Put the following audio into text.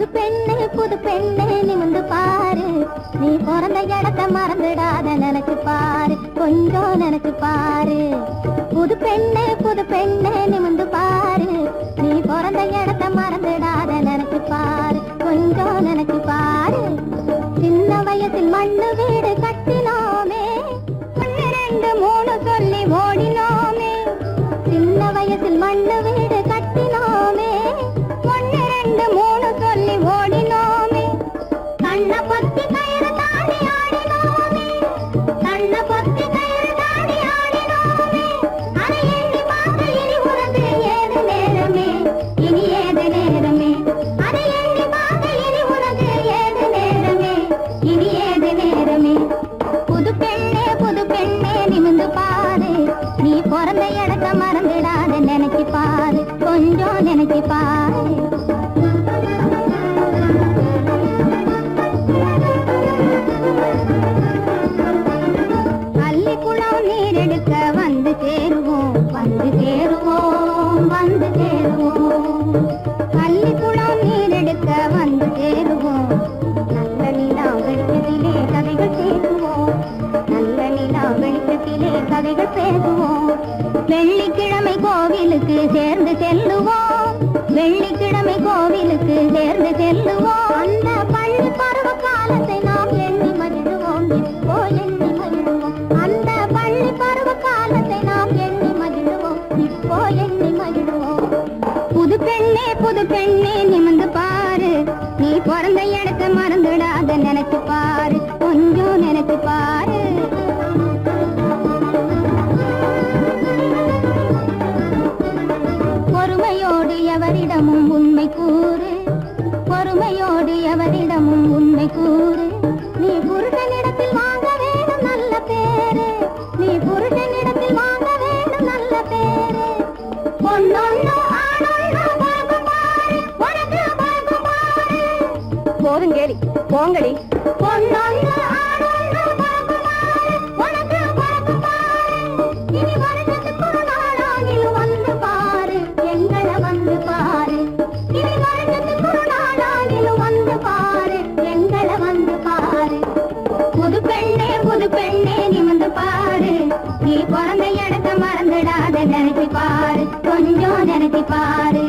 புது பெண்ணு புது பெண்ணு நிமிந்து பாரு. நீ பிறந்த இடத்த மறந்துடாத நினைச்சு பாரு. கொஞ்சம் நினைச்சு பாரு. புது பெண்ணு புது பெண்ணு நிமிந்து பாரு. நீ பிறந்த இடத்த மறந்துடாத நினைச்சு பாரு. கொஞ்சம் நினைச்சு பாரு. சின்ன வயசில் மண்ணு வீடு கட்டினோமே. ரெண்டு மூணு சொல்லி ஓடினோமே. சின்ன வயசில் மண்ணு பிறந்த இடத்த மறந்துடாத நினைச்சு பாரு. கொஞ்சம் நினைச்சு பாரு. நீரெடுக்க சேருவோம் நல்ல நிலா வெளிச்சத்திலே கதைகள் பேசுவோம் நல்ல நிலா வெளிச்சத்திலே கதைகள் பேசுவோம். வெள்ளிக்கிழமை கோவிலுக்கு சேர்ந்து செல்லுவோம். வெள்ளிக்கிழமை கோவிலுக்கு சேர்ந்து செல்லுவோம். அந்த பள்ளி பருவ காலத்தை நாம் எண்ணி மகிழ்வோம். இப்போ எண்ணி மகிழ்வோம்? அந்த பள்ளி பருவ காலத்தை நாம் எண்ணி மகிழ்வோம். இப்போ எண்ணி மகிழ்வோம். புது பெண்ணே புது பெண்ணே நிமிந்து பாரு. பிறந்த இடத்த மறந்துடாத நினைச்சு பாரு. கொஞ்சம் நினைச்சு பாரு. பொறுமையோடு எவரிடமும் உண்மை கூறு. பொறுமையோடு எவரிடமும் உண்மை கூறு. நீ குருடனிடத்தில் வா போதும் இடத்த போங்கடி நினைச்சு பாரு. கொஞ்சம் நினைச்சு பாரு.